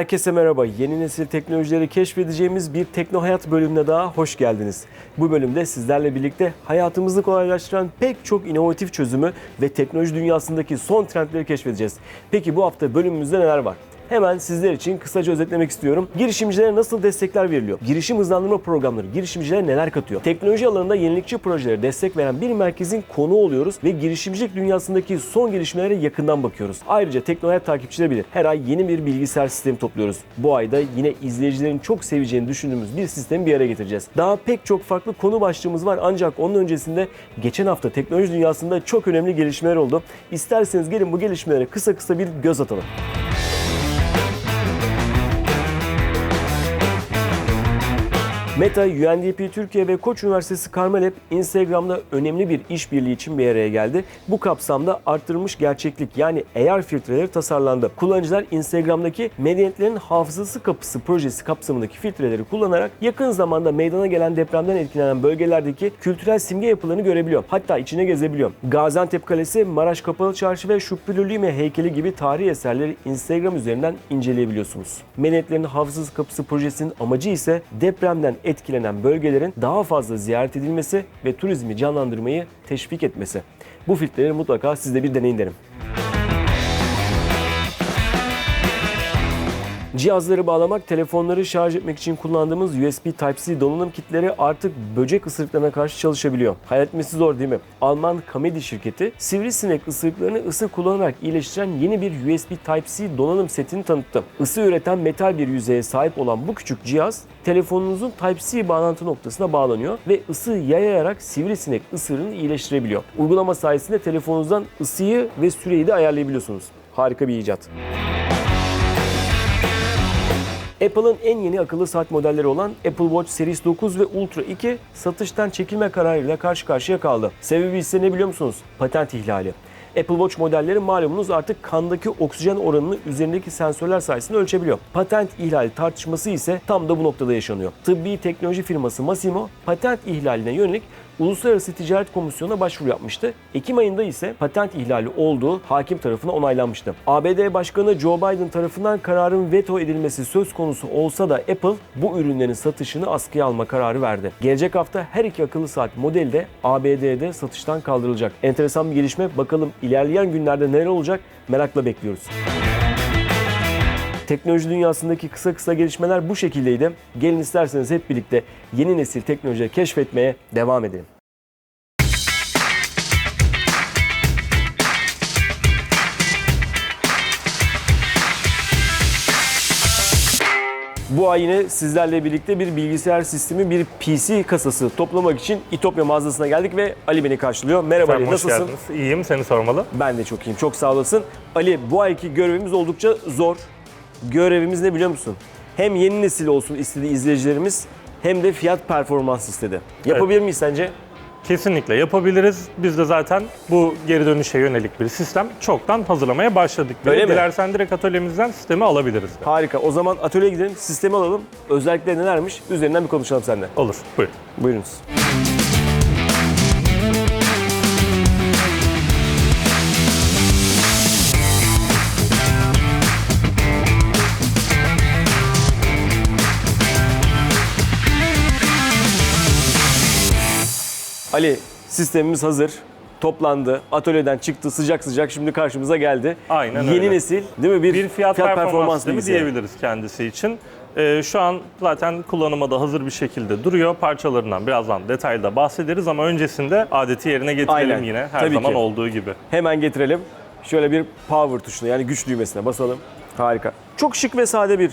Herkese merhaba. Yeni nesil teknolojileri keşfedeceğimiz bir Tekno Hayat bölümüne daha hoş geldiniz. Bu bölümde sizlerle birlikte hayatımızı kolaylaştıran pek çok inovatif çözümü ve teknoloji dünyasındaki son trendleri keşfedeceğiz. Peki bu hafta bölümümüzde neler var? Hemen sizler için kısaca özetlemek istiyorum. Girişimcilere nasıl destekler veriliyor? Girişim hızlandırma programları girişimcilere neler katıyor? Teknoloji alanında yenilikçi projelere destek veren bir merkezin konu oluyoruz ve girişimcilik dünyasındaki son gelişmelere yakından bakıyoruz. Ayrıca Teknohayat takipçileri bilir. Her ay yeni bir bilgisayar sistemi topluyoruz. Bu ayda yine izleyicilerin çok seveceğini düşündüğümüz bir sistemi bir araya getireceğiz. Daha pek çok farklı konu başlığımız var ancak onun öncesinde geçen hafta teknoloji dünyasında çok önemli gelişmeler oldu. İsterseniz gelin bu gelişmelere kısa kısa bir göz atalım. Meta, UNDP Türkiye ve Koç Üniversitesi Karmalab Instagram'da önemli bir işbirliği için bir araya geldi. Bu kapsamda arttırılmış gerçeklik yani AR filtreleri tasarlandı. Kullanıcılar Instagram'daki medeniyetlerin hafızası kapısı projesi kapsamındaki filtreleri kullanarak yakın zamanda meydana gelen depremden etkilenen bölgelerdeki kültürel simge yapılarını görebiliyor. Hatta içine gezebiliyor. Gaziantep Kalesi, Maraş Kapalı Çarşı ve Şükrü Lime heykeli gibi tarihi eserleri Instagram üzerinden inceleyebiliyorsunuz. Medeniyetlerin hafızası kapısı projesinin amacı ise depremden etkilenen bölgelerin daha fazla ziyaret edilmesi ve turizmi canlandırmayı teşvik etmesi. Bu filtreleri mutlaka siz de bir deneyin derim. Cihazları bağlamak, telefonları şarj etmek için kullandığımız USB Type-C donanım kitleri artık böcek ısırıklarına karşı çalışabiliyor. Hayal etmesi zor değil mi? Alman Kamedi şirketi sivrisinek ısırıklarını ısı kullanarak iyileştiren yeni bir USB Type-C donanım setini tanıttı. Isı üreten metal bir yüzeye sahip olan bu küçük cihaz telefonunuzun Type-C bağlantı noktasına bağlanıyor ve ısı yayarak sivrisinek ısırığını iyileştirebiliyor. Uygulama sayesinde telefonunuzdan ısıyı ve süreyi de ayarlayabiliyorsunuz. Harika bir icat. Apple'ın en yeni akıllı saat modelleri olan Apple Watch Series 9 ve Ultra 2 satıştan çekilme kararıyla karşı karşıya kaldı. Sebebi ise ne biliyor musunuz? Patent ihlali. Apple Watch modelleri malumunuz artık kandaki oksijen oranını üzerindeki sensörler sayesinde ölçebiliyor. Patent ihlali tartışması ise tam da bu noktada yaşanıyor. Tıbbi teknoloji firması Masimo patent ihlaline yönelik Uluslararası Ticaret Komisyonu'na başvuru yapmıştı. Ekim ayında ise patent ihlali olduğu hakim tarafından onaylanmıştı. ABD Başkanı Joe Biden tarafından kararın veto edilmesi söz konusu olsa da Apple bu ürünlerin satışını askıya alma kararı verdi. Gelecek hafta her iki akıllı saat modeli de ABD'de satıştan kaldırılacak. Enteresan bir gelişme. Bakalım ilerleyen günlerde neler olacak merakla bekliyoruz. Teknoloji dünyasındaki kısa kısa gelişmeler bu şekildeydi. Gelin isterseniz hep birlikte yeni nesil teknolojiyi keşfetmeye devam edelim. Bu ay yine sizlerle birlikte bir bilgisayar sistemi, bir PC kasası toplamak için İtopya mağazasına geldik ve Ali beni karşılıyor. Merhaba Ali, Efendim, hoş nasılsın? geldiniz. İyiyim, seni sormalı. Ben de çok iyiyim, çok sağ olasın. Ali, bu ayki görevimiz oldukça zor. Görevimiz ne biliyor musun? Hem yeni nesil olsun istedi izleyicilerimiz hem de fiyat performans istedi. Yapabilir miyiz sence? Kesinlikle yapabiliriz. Biz de zaten bu geri dönüşe yönelik bir sistem çoktan hazırlamaya başladık. bile. Öyle mi? Dilersen direkt atölyemizden sistemi alabiliriz. de. Harika. O zaman atölyeye gidelim, sistemi alalım. Özellikleri nelermiş? Üzerinden bir konuşalım seninle. Olur, buyurun. Buyurunuz. Ali, sistemimiz hazır. Toplandı, atölyeden çıktı, sıcak sıcak şimdi karşımıza geldi. Aynen Yeni öyle. nesil değil mi? Bir, Bir fiyat, performans, sistemi diyebiliriz kendisi için. Ee, şu an zaten kullanıma da hazır bir şekilde duruyor. Parçalarından birazdan detaylı bahsederiz ama öncesinde adeti yerine getirelim Aynen. yine her Tabii zaman ki. olduğu gibi. Hemen getirelim. Şöyle bir power tuşuna yani güç düğmesine basalım. Harika. Çok şık ve sade bir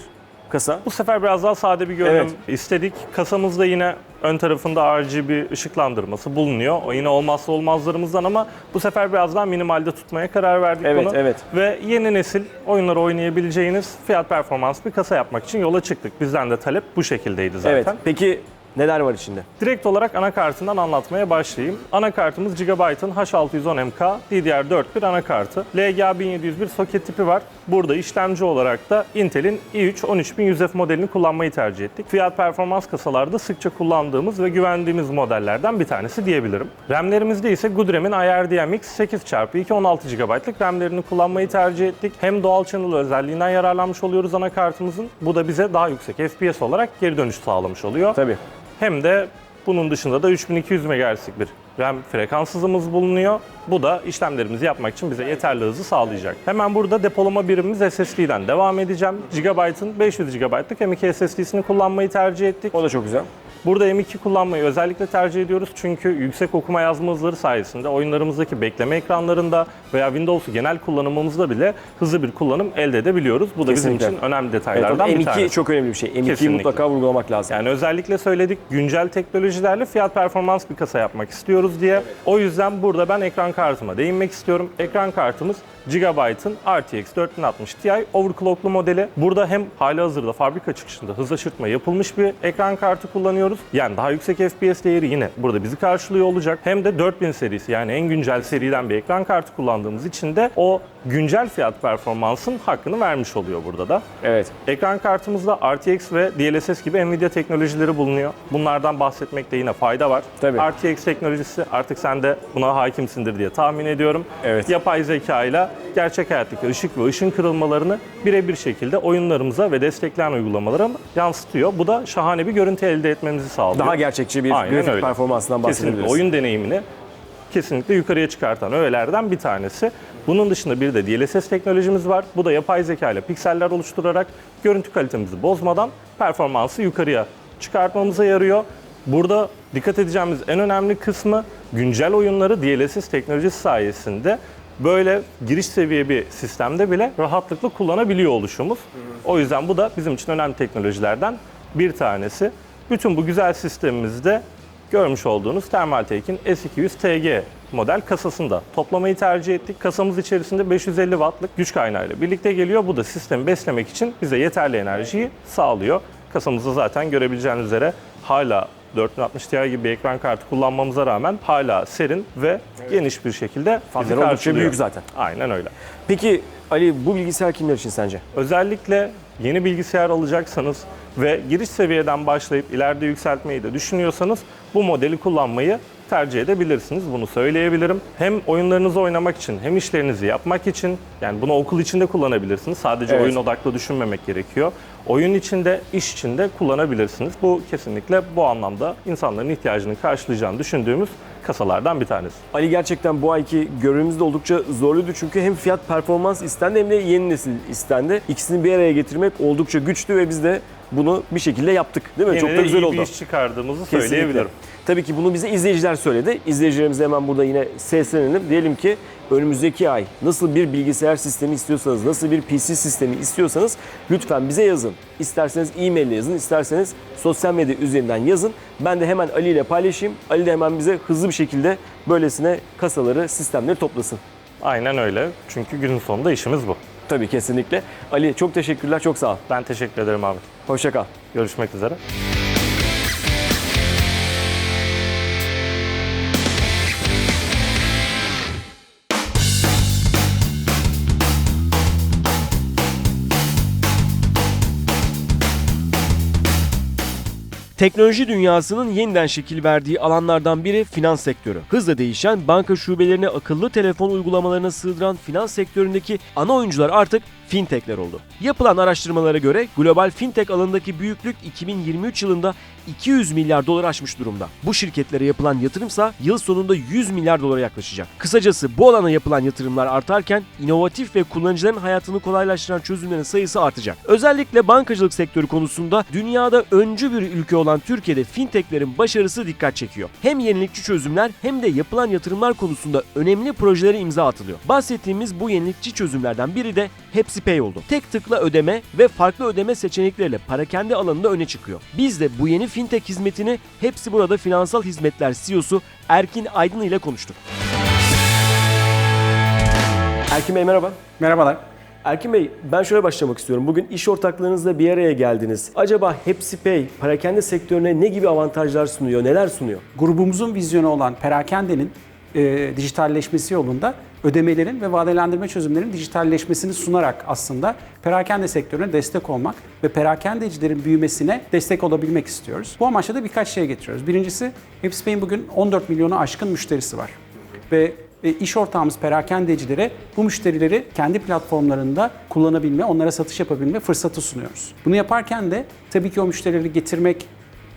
kasa. Bu sefer biraz daha sade bir görünüm Evet. istedik. Kasamızda yine ön tarafında RGB ışıklandırması bulunuyor. O yine olmazsa olmazlarımızdan ama bu sefer biraz daha minimalde tutmaya karar verdik Evet, bunu. evet. Ve yeni nesil oyunları oynayabileceğiniz fiyat performans bir kasa yapmak için yola çıktık. Bizden de talep bu şekildeydi zaten. Evet. Peki Neler var içinde? Direkt olarak anakartından anlatmaya başlayayım. Anakartımız Gigabyte'ın H610MK DDR4 bir anakartı. LGA 1701 soket tipi var. Burada işlemci olarak da Intel'in i3 13100F modelini kullanmayı tercih ettik. Fiyat performans kasalarda sıkça kullandığımız ve güvendiğimiz modellerden bir tanesi diyebilirim. RAM'lerimizde ise Goodrem'in IRDMX 8x2 16 GB'lık RAM'lerini kullanmayı tercih ettik. Hem Dual Channel özelliğinden yararlanmış oluyoruz anakartımızın. Bu da bize daha yüksek FPS olarak geri dönüş sağlamış oluyor. Tabii. Hem de bunun dışında da 3200 MHz'lik bir RAM frekans hızımız bulunuyor. Bu da işlemlerimizi yapmak için bize yeterli hızı sağlayacak. Hemen burada depolama birimimiz SSD'den devam edeceğim. Gigabyte'ın 500 GB'lık M.2 SSD'sini kullanmayı tercih ettik. O da çok güzel. Burada M2 kullanmayı özellikle tercih ediyoruz çünkü yüksek okuma yazma hızları sayesinde oyunlarımızdaki bekleme ekranlarında veya Windows'u genel kullanımımızda bile hızlı bir kullanım elde edebiliyoruz. Bu da Kesinlikle. bizim için önemli Evet, detaylardan M2 bir tanesi. çok önemli bir şey. M2'yi Kesinlikle. mutlaka vurgulamak lazım. Yani özellikle söyledik güncel teknolojilerle fiyat performans bir kasa yapmak istiyoruz diye. O yüzden burada ben ekran kartıma değinmek istiyorum. Ekran kartımız Gigabyte'ın RTX 4060 Ti overclocklu modeli. Burada hem hali hazırda fabrika çıkışında hız aşırtma yapılmış bir ekran kartı kullanıyoruz. Yani daha yüksek FPS değeri yine burada bizi karşılıyor olacak. Hem de 4000 serisi yani en güncel seriden bir ekran kartı kullandığımız için de o güncel fiyat performansın hakkını vermiş oluyor burada da. Evet. Ekran kartımızda RTX ve DLSS gibi Nvidia teknolojileri bulunuyor. Bunlardan bahsetmekte yine fayda var. Tabii. RTX teknolojisi artık sen de buna hakimsindir diye tahmin ediyorum. Evet. Yapay zeka ile gerçek hayattaki ışık ve ışın kırılmalarını birebir şekilde oyunlarımıza ve destekleyen uygulamalara yansıtıyor. Bu da şahane bir görüntü elde etmemizi sağlıyor. Daha gerçekçi bir Aynen grafik öyle. performansından Kesinlikle bahsedebiliriz. oyun deneyimini kesinlikle yukarıya çıkartan öğelerden bir tanesi. Bunun dışında bir de DLSS teknolojimiz var. Bu da yapay zeka ile pikseller oluşturarak görüntü kalitemizi bozmadan performansı yukarıya çıkartmamıza yarıyor. Burada dikkat edeceğimiz en önemli kısmı güncel oyunları DLSS teknolojisi sayesinde böyle giriş seviye bir sistemde bile rahatlıkla kullanabiliyor oluşumuz. O yüzden bu da bizim için önemli teknolojilerden bir tanesi. Bütün bu güzel sistemimizde görmüş olduğunuz Thermaltake'in S200 TG model kasasında toplamayı tercih ettik. Kasamız içerisinde 550 wattlık güç kaynağıyla birlikte geliyor. Bu da sistemi beslemek için bize yeterli enerjiyi sağlıyor. Kasamızda zaten görebileceğiniz üzere hala 4060 Ti gibi bir ekran kartı kullanmamıza rağmen hala serin ve geniş bir şekilde bizi Fanları oldukça karşılıyor. büyük zaten. Aynen öyle. Peki Ali bu bilgisayar kimler için sence? Özellikle yeni bilgisayar alacaksanız ve giriş seviyeden başlayıp ileride yükseltmeyi de düşünüyorsanız bu modeli kullanmayı tercih edebilirsiniz. Bunu söyleyebilirim. Hem oyunlarınızı oynamak için hem işlerinizi yapmak için yani bunu okul içinde kullanabilirsiniz. Sadece Evet. oyun odaklı düşünmemek gerekiyor. Oyun içinde, iş içinde kullanabilirsiniz. Bu kesinlikle bu anlamda insanların ihtiyacını karşılayacağını düşündüğümüz kasalardan bir tanesi. Ali gerçekten bu ayki görevimiz de oldukça zorluydu çünkü hem fiyat performans istendi hem de yeni nesil istendi. İkisini bir araya getirmek oldukça güçtü ve biz de bunu bir şekilde yaptık. Değil mi? Yine Çok da güzel iyi oldu. bir iş çıkardığımızı Kesinlikle. söyleyebilirim. Tabii ki bunu bize izleyiciler söyledi. İzleyicilerimize hemen burada yine seslenelim. Diyelim ki önümüzdeki ay nasıl bir bilgisayar sistemi istiyorsanız, nasıl bir PC sistemi istiyorsanız lütfen bize yazın. İsterseniz e-mail ile yazın, isterseniz sosyal medya üzerinden yazın. Ben de hemen Ali ile paylaşayım. Ali de hemen bize hızlı bir şekilde böylesine kasaları, sistemleri toplasın. Aynen öyle. Çünkü günün sonunda işimiz bu. Tabii kesinlikle. Ali çok teşekkürler, çok sağ ol. Ben teşekkür ederim abi. Hoşça kal. Görüşmek üzere. Teknoloji dünyasının yeniden şekil verdiği alanlardan biri finans sektörü. Hızla değişen banka şubelerine akıllı telefon uygulamalarına sığdıran finans sektöründeki ana oyuncular artık fintechler oldu. Yapılan araştırmalara göre global fintech alanındaki büyüklük 2023 yılında 200 milyar dolar aşmış durumda. Bu şirketlere yapılan yatırımsa yıl sonunda 100 milyar dolara yaklaşacak. Kısacası bu alana yapılan yatırımlar artarken inovatif ve kullanıcıların hayatını kolaylaştıran çözümlerin sayısı artacak. Özellikle bankacılık sektörü konusunda dünyada öncü bir ülke olan Türkiye'de fintechlerin başarısı dikkat çekiyor. Hem yenilikçi çözümler hem de yapılan yatırımlar konusunda önemli projelere imza atılıyor. Bahsettiğimiz bu yenilikçi çözümlerden biri de Hepsi Pay oldu. Tek tıkla ödeme ve farklı ödeme seçenekleriyle parakende alanında öne çıkıyor. Biz de bu yeni fintech hizmetini Hepsi Burada Finansal Hizmetler CEO'su Erkin Aydın ile konuştuk. Erkin Bey merhaba. Merhabalar. Erkin Bey ben şöyle başlamak istiyorum. Bugün iş ortaklığınızla bir araya geldiniz. Acaba HepsiPay parakende sektörüne ne gibi avantajlar sunuyor, neler sunuyor? grubumuzun vizyonu olan perakendenin e, dijitalleşmesi yolunda ödemelerin ve vadelendirme çözümlerinin dijitalleşmesini sunarak aslında perakende sektörüne destek olmak ve perakendecilerin büyümesine destek olabilmek istiyoruz. Bu amaçla da birkaç şey getiriyoruz. Birincisi HepsiPay'in bugün 14 milyonu aşkın müşterisi var. Ve e, iş ortağımız perakendecilere bu müşterileri kendi platformlarında kullanabilme, onlara satış yapabilme fırsatı sunuyoruz. Bunu yaparken de tabii ki o müşterileri getirmek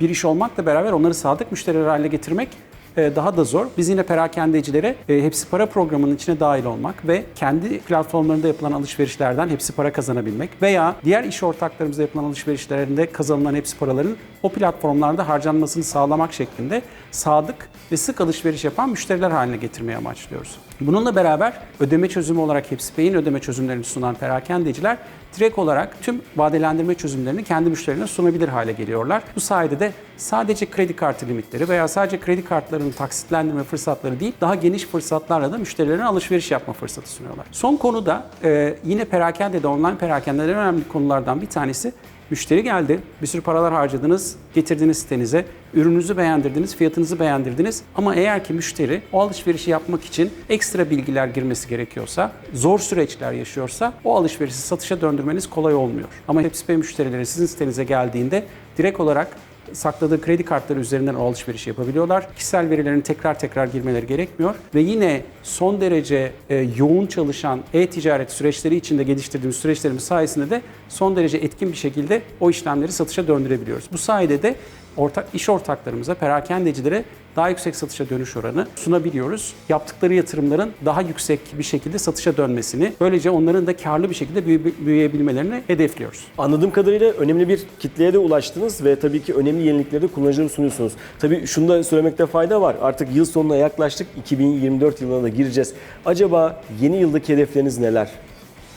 bir iş olmakla beraber onları sadık müşteriler haline getirmek daha da zor. Biz yine perakendecilere e, Hepsi Para programının içine dahil olmak ve kendi platformlarında yapılan alışverişlerden hepsi para kazanabilmek veya diğer iş ortaklarımızla yapılan alışverişlerinde kazanılan hepsi paraların o platformlarda harcanmasını sağlamak şeklinde sadık ve sık alışveriş yapan müşteriler haline getirmeyi amaçlıyoruz. Bununla beraber ödeme çözümü olarak HepsiPay'in ödeme çözümlerini sunan perakendeciler direkt olarak tüm vadelendirme çözümlerini kendi müşterilerine sunabilir hale geliyorlar. Bu sayede de sadece kredi kartı limitleri veya sadece kredi kartlarının taksitlendirme fırsatları değil, daha geniş fırsatlarla da müşterilerine alışveriş yapma fırsatı sunuyorlar. Son konuda e, yine perakende de online perakendelerin önemli konulardan bir tanesi Müşteri geldi, bir sürü paralar harcadınız, getirdiniz sitenize, ürününüzü beğendirdiniz, fiyatınızı beğendirdiniz. Ama eğer ki müşteri o alışverişi yapmak için ekstra bilgiler girmesi gerekiyorsa, zor süreçler yaşıyorsa o alışverişi satışa döndürmeniz kolay olmuyor. Ama HepsiPay müşterileri sizin sitenize geldiğinde direkt olarak sakladığı kredi kartları üzerinden o alışverişi yapabiliyorlar. Kişisel verilerini tekrar tekrar girmeleri gerekmiyor ve yine son derece e, yoğun çalışan e-ticaret süreçleri içinde geliştirdiğimiz süreçlerimiz sayesinde de son derece etkin bir şekilde o işlemleri satışa döndürebiliyoruz. Bu sayede de ortak iş ortaklarımıza, perakendecilere daha yüksek satışa dönüş oranı sunabiliyoruz. Yaptıkları yatırımların daha yüksek bir şekilde satışa dönmesini, böylece onların da karlı bir şekilde büyü- büyüyebilmelerini hedefliyoruz. Anladığım kadarıyla önemli bir kitleye de ulaştınız ve tabii ki önemli yenilikleri de kullanıcılara sunuyorsunuz. Tabii şunu da söylemekte fayda var. Artık yıl sonuna yaklaştık. 2024 yılına da gireceğiz. Acaba yeni yıldaki hedefleriniz neler?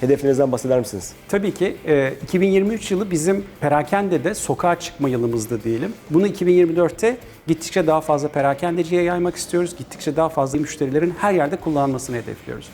Hedeflerinizden bahseder misiniz? Tabii ki e, 2023 yılı bizim perakendede sokağa çıkma yılımızdı diyelim. Bunu 2024'te gittikçe daha fazla perakendeciye yaymak istiyoruz. Gittikçe daha fazla müşterilerin her yerde kullanmasını hedefliyoruz.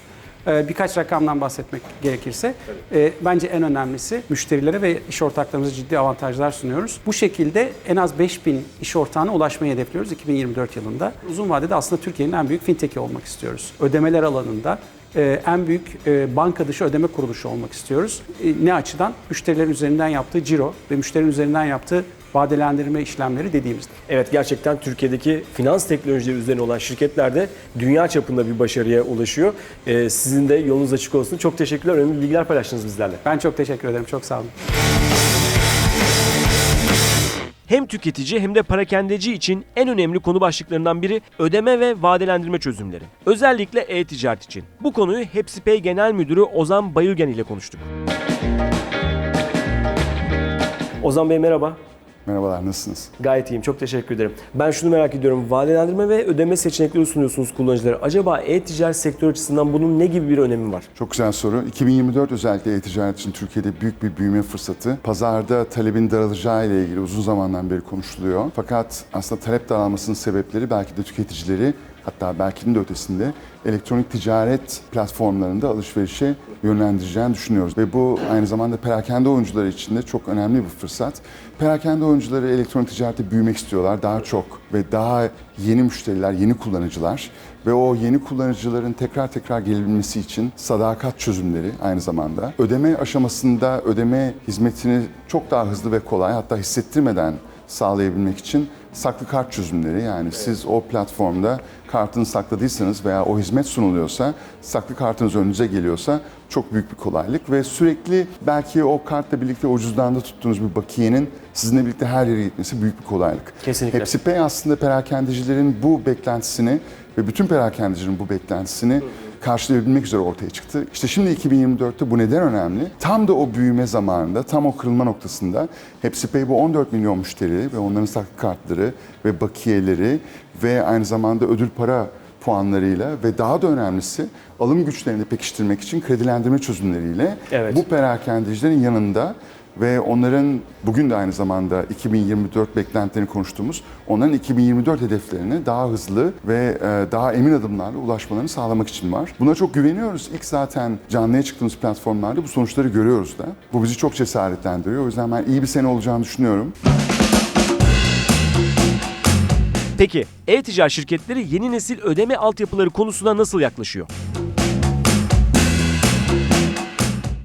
E, Birkaç rakamdan bahsetmek gerekirse, e, bence en önemlisi müşterilere ve iş ortaklarımıza ciddi avantajlar sunuyoruz. Bu şekilde en az 5000 iş ortağına ulaşmayı hedefliyoruz 2024 yılında. Uzun vadede aslında Türkiye'nin en büyük fintech'i olmak istiyoruz. Ödemeler alanında e, en büyük e, banka dışı ödeme kuruluşu olmak istiyoruz. E, Ne açıdan? Müşterilerin üzerinden yaptığı ciro ve müşterinin üzerinden yaptığı vadelendirme işlemleri dediğimizde. Evet gerçekten Türkiye'deki finans teknolojileri üzerine olan şirketler de dünya çapında bir başarıya ulaşıyor. Ee, sizin de yolunuz açık olsun. Çok teşekkürler. Önemli bilgiler paylaştınız bizlerle. Ben çok teşekkür ederim. Çok sağ olun. Hem tüketici hem de parakendeci için en önemli konu başlıklarından biri ödeme ve vadelendirme çözümleri. Özellikle e-ticaret için. Bu konuyu HepsiPay Genel Müdürü Ozan Bayülgen ile konuştuk. Ozan Bey merhaba. Merhabalar, nasılsınız? Gayet iyiyim. Çok teşekkür ederim. Ben şunu merak ediyorum. Vadelendirme ve ödeme seçenekleri sunuyorsunuz kullanıcılara. Acaba e-ticaret sektörü açısından bunun ne gibi bir önemi var? Çok güzel soru. 2024 özellikle e-ticaret için Türkiye'de büyük bir büyüme fırsatı. Pazarda talebin daralacağı ile ilgili uzun zamandan beri konuşuluyor. Fakat aslında talep daralmasının sebepleri belki de tüketicileri hatta belki de ötesinde elektronik ticaret platformlarında alışverişe yönlendireceğini düşünüyoruz. Ve bu aynı zamanda perakende oyuncuları için de çok önemli bir fırsat. Perakende oyuncuları elektronik ticarette büyümek istiyorlar daha çok ve daha yeni müşteriler, yeni kullanıcılar ve o yeni kullanıcıların tekrar tekrar gelebilmesi için sadakat çözümleri aynı zamanda. Ödeme aşamasında ödeme hizmetini çok daha hızlı ve kolay hatta hissettirmeden sağlayabilmek için saklı kart çözümleri yani siz o platformda kartını sakladıysanız veya o hizmet sunuluyorsa saklı kartınız önünüze geliyorsa çok büyük bir kolaylık ve sürekli belki o kartla birlikte ucuzdan tuttuğunuz bir bakiyenin sizinle birlikte her yere gitmesi büyük bir kolaylık. Kesinlikle. Hepsi Pay aslında perakendecilerin bu beklentisini ve bütün perakendecilerin bu beklentisini karşılayabilmek üzere ortaya çıktı. İşte şimdi 2024'te bu neden önemli? Tam da o büyüme zamanında, tam o kırılma noktasında HepsiPay bu 14 milyon müşteri ve onların saklı kartları ve bakiyeleri ve aynı zamanda ödül para puanlarıyla ve daha da önemlisi alım güçlerini pekiştirmek için kredilendirme çözümleriyle Evet. bu perakendecilerin yanında ve onların bugün de aynı zamanda 2024 beklentilerini konuştuğumuz onların 2024 hedeflerine daha hızlı ve e, daha emin adımlarla ulaşmalarını sağlamak için var. Buna çok güveniyoruz. İlk zaten canlıya çıktığımız platformlarda bu sonuçları görüyoruz da. Bu bizi çok cesaretlendiriyor. O yüzden ben iyi bir sene olacağını düşünüyorum. Peki e-ticaret şirketleri yeni nesil ödeme altyapıları konusuna nasıl yaklaşıyor?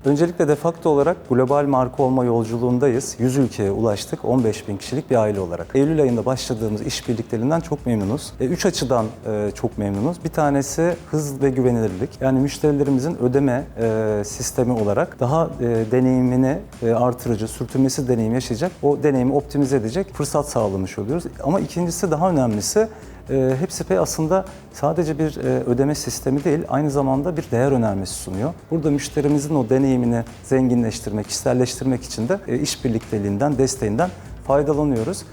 Öncelikle de facto olarak global marka olma yolculuğundayız. 100 ülkeye ulaştık, 15 bin kişilik bir aile olarak. Eylül ayında başladığımız işbirliklerinden çok memnunuz. E, üç açıdan e, çok memnunuz. Bir tanesi hız ve güvenilirlik. Yani müşterilerimizin ödeme e, sistemi olarak daha e, deneyimini e, artırıcı, sürtünmesi deneyim yaşayacak, o deneyimi optimize edecek fırsat sağlamış oluyoruz. Ama ikincisi daha önemlisi e, Hepsi Pay aslında sadece bir e, ödeme sistemi değil, aynı zamanda bir değer önermesi sunuyor. Burada müşterimizin o deneyimini zenginleştirmek, kişiselleştirmek için de e, iş birlikteliğinden, desteğinden faydalanıyoruz.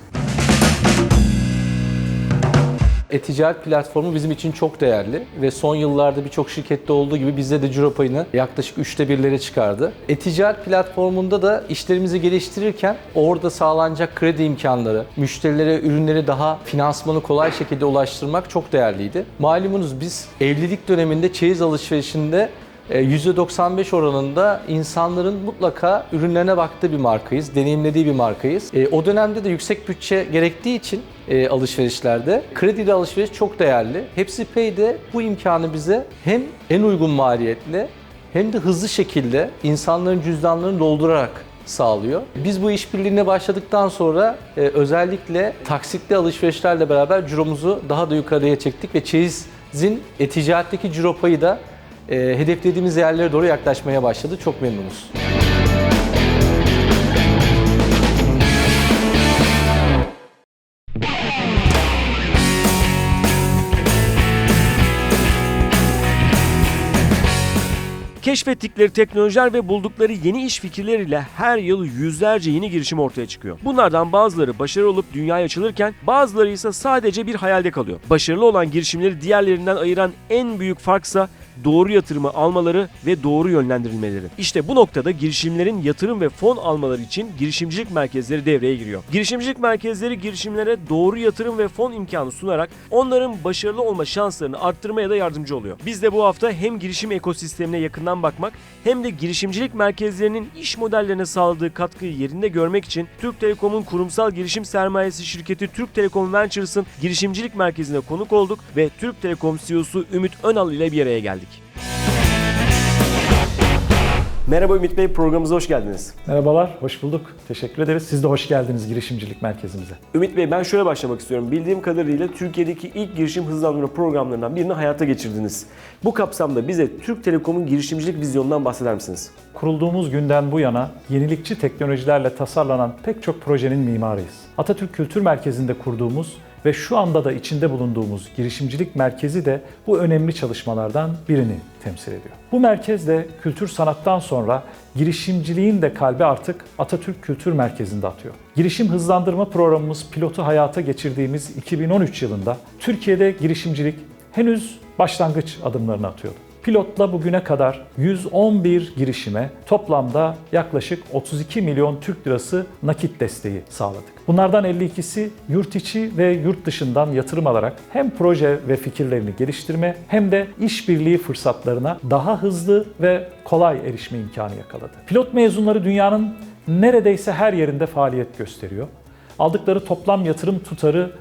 E-ticaret platformu bizim için çok değerli ve son yıllarda birçok şirkette olduğu gibi bizde de ciro payını yaklaşık üçte birlere çıkardı. E-ticaret platformunda da işlerimizi geliştirirken orada sağlanacak kredi imkanları, müşterilere ürünleri daha finansmanı kolay şekilde ulaştırmak çok değerliydi. Malumunuz biz evlilik döneminde çeyiz alışverişinde %95 oranında insanların mutlaka ürünlerine baktığı bir markayız, deneyimlediği bir markayız. E, o dönemde de yüksek bütçe gerektiği için e, alışverişlerde krediyle alışveriş çok değerli. Hepsi Pay de bu imkanı bize hem en uygun maliyetle hem de hızlı şekilde insanların cüzdanlarını doldurarak sağlıyor. Biz bu işbirliğine başladıktan sonra e, özellikle taksitli alışverişlerle beraber ciromuzu daha da yukarıya çektik ve çeyizin e-ticaretteki ciro payı da e, hedeflediğimiz yerlere doğru yaklaşmaya başladı. Çok memnunuz. Keşfettikleri teknolojiler ve buldukları yeni iş fikirleriyle her yıl yüzlerce yeni girişim ortaya çıkıyor. Bunlardan bazıları başarılı olup dünyaya açılırken bazıları ise sadece bir hayalde kalıyor. Başarılı olan girişimleri diğerlerinden ayıran en büyük farksa doğru yatırımı almaları ve doğru yönlendirilmeleri. İşte bu noktada girişimlerin yatırım ve fon almaları için girişimcilik merkezleri devreye giriyor. Girişimcilik merkezleri girişimlere doğru yatırım ve fon imkanı sunarak onların başarılı olma şanslarını arttırmaya da yardımcı oluyor. Biz de bu hafta hem girişim ekosistemine yakından bakmak hem de girişimcilik merkezlerinin iş modellerine sağladığı katkıyı yerinde görmek için Türk Telekom'un kurumsal girişim sermayesi şirketi Türk Telekom Ventures'ın girişimcilik merkezine konuk olduk ve Türk Telekom CEO'su Ümit Önal ile bir araya geldik. Merhaba Ümit Bey, programımıza hoş geldiniz. Merhabalar, hoş bulduk. Teşekkür ederiz. Siz de hoş geldiniz girişimcilik merkezimize. Ümit Bey ben şöyle başlamak istiyorum. Bildiğim kadarıyla Türkiye'deki ilk girişim hızlandırma programlarından birini hayata geçirdiniz. Bu kapsamda bize Türk Telekom'un girişimcilik vizyonundan bahseder misiniz? Kurulduğumuz günden bu yana yenilikçi teknolojilerle tasarlanan pek çok projenin mimarıyız. Atatürk Kültür Merkezi'nde kurduğumuz ve şu anda da içinde bulunduğumuz girişimcilik merkezi de bu önemli çalışmalardan birini temsil ediyor. Bu merkezde kültür sanattan sonra girişimciliğin de kalbi artık Atatürk Kültür Merkezi'nde atıyor. Girişim hızlandırma programımız pilotu hayata geçirdiğimiz 2013 yılında Türkiye'de girişimcilik henüz başlangıç adımlarını atıyordu. Pilotla bugüne kadar 111 girişime toplamda yaklaşık 32 milyon Türk lirası nakit desteği sağladık. Bunlardan 52'si yurt içi ve yurt dışından yatırım alarak hem proje ve fikirlerini geliştirme hem de işbirliği fırsatlarına daha hızlı ve kolay erişme imkanı yakaladı. Pilot mezunları dünyanın neredeyse her yerinde faaliyet gösteriyor. Aldıkları toplam yatırım tutarı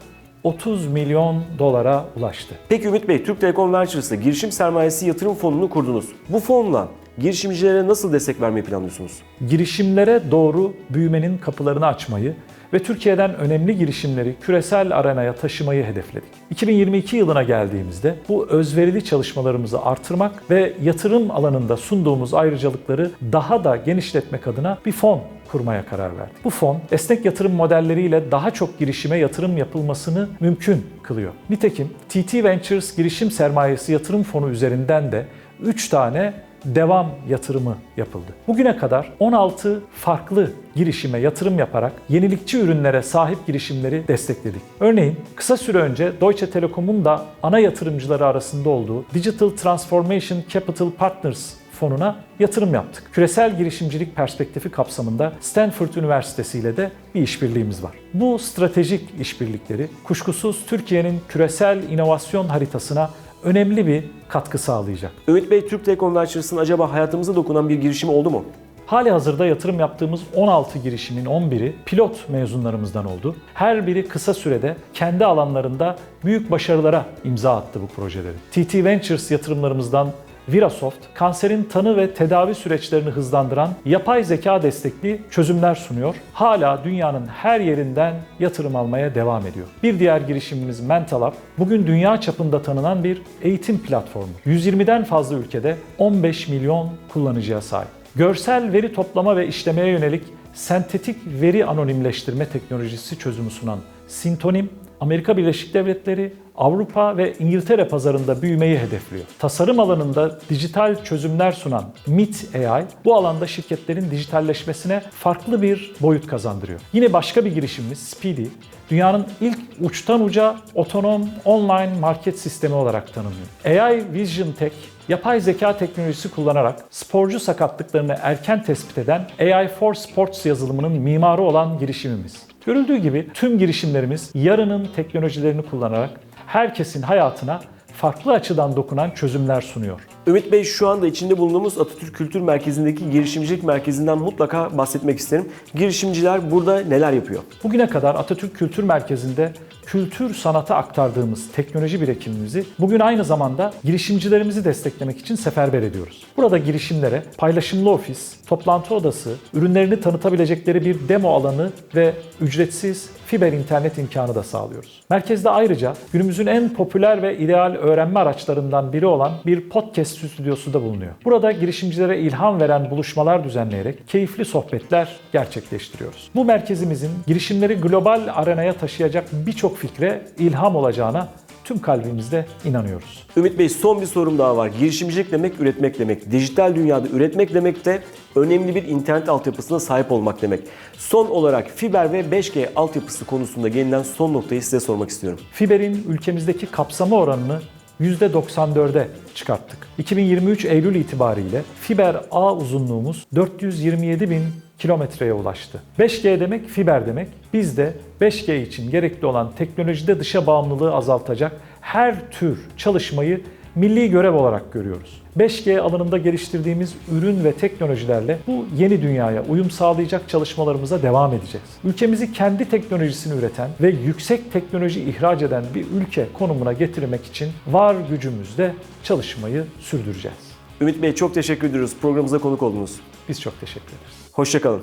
30 milyon dolara ulaştı. Peki Ümit Bey, Türk Telekom Ventures'ta girişim sermayesi yatırım fonunu kurdunuz. Bu fonla girişimcilere nasıl destek vermeyi planlıyorsunuz? girişimlere doğru büyümenin kapılarını açmayı ve Türkiye'den önemli girişimleri küresel arenaya taşımayı hedefledik. 2022 yılına geldiğimizde bu özverili çalışmalarımızı artırmak ve yatırım alanında sunduğumuz ayrıcalıkları daha da genişletmek adına bir fon kurmaya karar verdik. Bu fon esnek yatırım modelleriyle daha çok girişime yatırım yapılmasını mümkün kılıyor. Nitekim TT Ventures girişim sermayesi yatırım fonu üzerinden de 3 tane devam yatırımı yapıldı. Bugüne kadar 16 farklı girişime yatırım yaparak yenilikçi ürünlere sahip girişimleri destekledik. Örneğin kısa süre önce Deutsche Telekom'un da ana yatırımcıları arasında olduğu Digital Transformation Capital Partners fonuna yatırım yaptık. Küresel girişimcilik perspektifi kapsamında Stanford Üniversitesi ile de bir işbirliğimiz var. Bu stratejik işbirlikleri kuşkusuz Türkiye'nin küresel inovasyon haritasına önemli bir katkı sağlayacak. Ümit Bey, Türk Telekom Ventures acaba hayatımıza dokunan bir girişim oldu mu? Hali hazırda yatırım yaptığımız 16 girişimin 11'i pilot mezunlarımızdan oldu. Her biri kısa sürede kendi alanlarında büyük başarılara imza attı bu projeleri. TT Ventures yatırımlarımızdan Virasoft, kanserin tanı ve tedavi süreçlerini hızlandıran yapay zeka destekli çözümler sunuyor. Hala dünyanın her yerinden yatırım almaya devam ediyor. Bir diğer girişimimiz Mentalab, bugün dünya çapında tanınan bir eğitim platformu. 120'den fazla ülkede 15 milyon kullanıcıya sahip. Görsel veri toplama ve işlemeye yönelik sentetik veri anonimleştirme teknolojisi çözümü sunan Sintonim, Amerika Birleşik Devletleri, Avrupa ve İngiltere pazarında büyümeyi hedefliyor. Tasarım alanında dijital çözümler sunan MIT AI, bu alanda şirketlerin dijitalleşmesine farklı bir boyut kazandırıyor. Yine başka bir girişimimiz Speedy, dünyanın ilk uçtan uca otonom online market sistemi olarak tanınıyor. AI Vision Tech, yapay zeka teknolojisi kullanarak sporcu sakatlıklarını erken tespit eden AI for Sports yazılımının mimarı olan girişimimiz. Görüldüğü gibi tüm girişimlerimiz yarının teknolojilerini kullanarak herkesin hayatına farklı açıdan dokunan çözümler sunuyor. Ümit Bey şu anda içinde bulunduğumuz Atatürk Kültür Merkezi'ndeki girişimcilik merkezinden mutlaka bahsetmek isterim. Girişimciler burada neler yapıyor? Bugüne kadar Atatürk Kültür Merkezi'nde kültür sanata aktardığımız teknoloji birikimimizi bugün aynı zamanda girişimcilerimizi desteklemek için seferber ediyoruz. Burada girişimlere paylaşımlı ofis, toplantı odası, ürünlerini tanıtabilecekleri bir demo alanı ve ücretsiz fiber internet imkanı da sağlıyoruz. Merkezde ayrıca günümüzün en popüler ve ideal öğrenme araçlarından biri olan bir podcast stüdyosu da bulunuyor. Burada girişimcilere ilham veren buluşmalar düzenleyerek keyifli sohbetler gerçekleştiriyoruz. Bu merkezimizin girişimleri global arenaya taşıyacak birçok fikre ilham olacağına tüm kalbimizde inanıyoruz. Ümit Bey son bir sorum daha var. Girişimcilik demek üretmek demek. Dijital dünyada üretmek demek de önemli bir internet altyapısına sahip olmak demek. Son olarak fiber ve 5G altyapısı konusunda gelinen son noktayı size sormak istiyorum. Fiber'in ülkemizdeki kapsama oranını %94'e çıkarttık. 2023 Eylül itibariyle fiber ağ uzunluğumuz 427 bin kilometreye ulaştı. 5G demek fiber demek. Biz de 5G için gerekli olan teknolojide dışa bağımlılığı azaltacak her tür çalışmayı milli görev olarak görüyoruz. 5G alanında geliştirdiğimiz ürün ve teknolojilerle bu yeni dünyaya uyum sağlayacak çalışmalarımıza devam edeceğiz. Ülkemizi kendi teknolojisini üreten ve yüksek teknoloji ihraç eden bir ülke konumuna getirmek için var gücümüzle çalışmayı sürdüreceğiz. Ümit Bey çok teşekkür ediyoruz. Programımıza konuk oldunuz. Biz çok teşekkür ederiz. Hoşçakalın.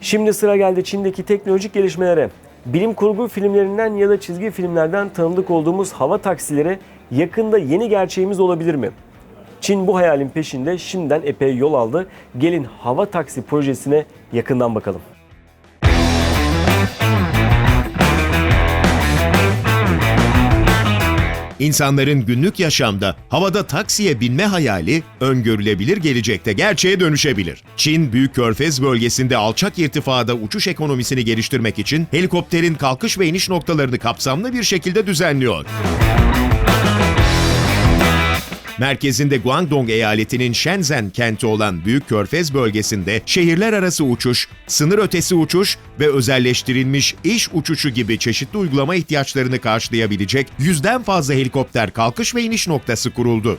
Şimdi sıra geldi Çin'deki teknolojik gelişmelere. Bilim kurgu filmlerinden ya da çizgi filmlerden tanıdık olduğumuz hava taksileri yakında yeni gerçeğimiz olabilir mi? Çin bu hayalin peşinde şimdiden epey yol aldı. Gelin hava taksi projesine yakından bakalım. İnsanların günlük yaşamda havada taksiye binme hayali öngörülebilir gelecekte gerçeğe dönüşebilir. Çin, Büyük Körfez bölgesinde alçak irtifada uçuş ekonomisini geliştirmek için helikopterin kalkış ve iniş noktalarını kapsamlı bir şekilde düzenliyor. Merkezinde Guangdong eyaletinin Shenzhen kenti olan Büyük Körfez bölgesinde şehirler arası uçuş, sınır ötesi uçuş ve özelleştirilmiş iş uçuşu gibi çeşitli uygulama ihtiyaçlarını karşılayabilecek yüzden fazla helikopter kalkış ve iniş noktası kuruldu.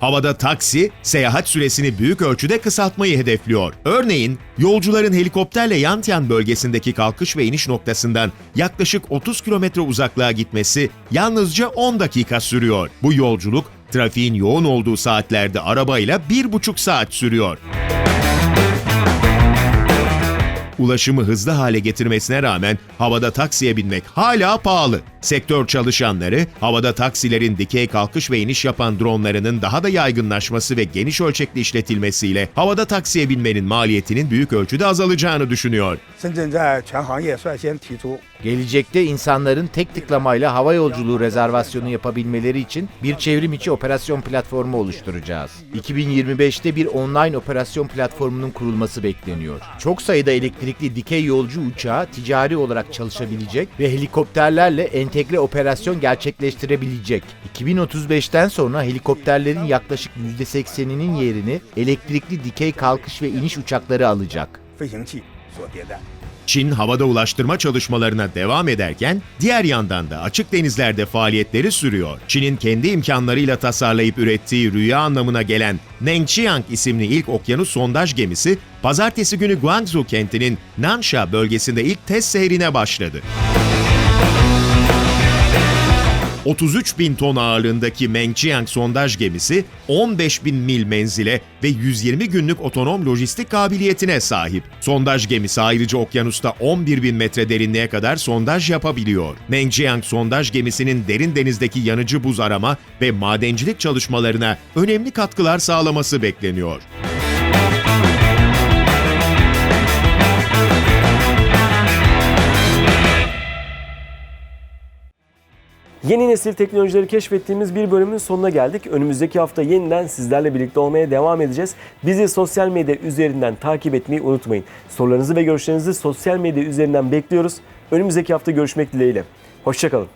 Havada taksi, seyahat süresini büyük ölçüde kısaltmayı hedefliyor. Örneğin, yolcuların helikopterle Yantian bölgesindeki kalkış ve iniş noktasından yaklaşık 30 kilometre uzaklığa gitmesi yalnızca 10 dakika sürüyor. Bu yolculuk, trafiğin yoğun olduğu saatlerde arabayla 1,5 saat sürüyor. Ulaşımı hızlı hale getirmesine rağmen havada taksiye binmek hala pahalı. Sektör çalışanları, havada taksilerin dikey kalkış ve iniş yapan dronlarının daha da yaygınlaşması ve geniş ölçekli işletilmesiyle havada taksiye binmenin maliyetinin büyük ölçüde azalacağını düşünüyor. Gelecekte insanların tek tıklamayla hava yolculuğu rezervasyonu yapabilmeleri için bir çevrim içi operasyon platformu oluşturacağız. 2025'te bir online operasyon platformunun kurulması bekleniyor. Çok sayıda elektrikli dikey yolcu uçağı ticari olarak çalışabilecek ve helikopterlerle en entegre operasyon gerçekleştirebilecek. 2035'ten sonra helikopterlerin yaklaşık %80'inin yerini elektrikli dikey kalkış ve iniş uçakları alacak. Çin havada ulaştırma çalışmalarına devam ederken diğer yandan da açık denizlerde faaliyetleri sürüyor. Çin'in kendi imkanlarıyla tasarlayıp ürettiği rüya anlamına gelen Nengxiang isimli ilk okyanus sondaj gemisi pazartesi günü Guangzhou kentinin Nansha bölgesinde ilk test seyrine başladı. 33 bin ton ağırlığındaki Mengqiang sondaj gemisi 15 bin mil menzile ve 120 günlük otonom lojistik kabiliyetine sahip. Sondaj gemisi ayrıca okyanusta 11 bin metre derinliğe kadar sondaj yapabiliyor. Mengqiang sondaj gemisinin derin denizdeki yanıcı buz arama ve madencilik çalışmalarına önemli katkılar sağlaması bekleniyor. Yeni nesil teknolojileri keşfettiğimiz bir bölümün sonuna geldik. Önümüzdeki hafta yeniden sizlerle birlikte olmaya devam edeceğiz. Bizi sosyal medya üzerinden takip etmeyi unutmayın. Sorularınızı ve görüşlerinizi sosyal medya üzerinden bekliyoruz. Önümüzdeki hafta görüşmek dileğiyle. Hoşçakalın.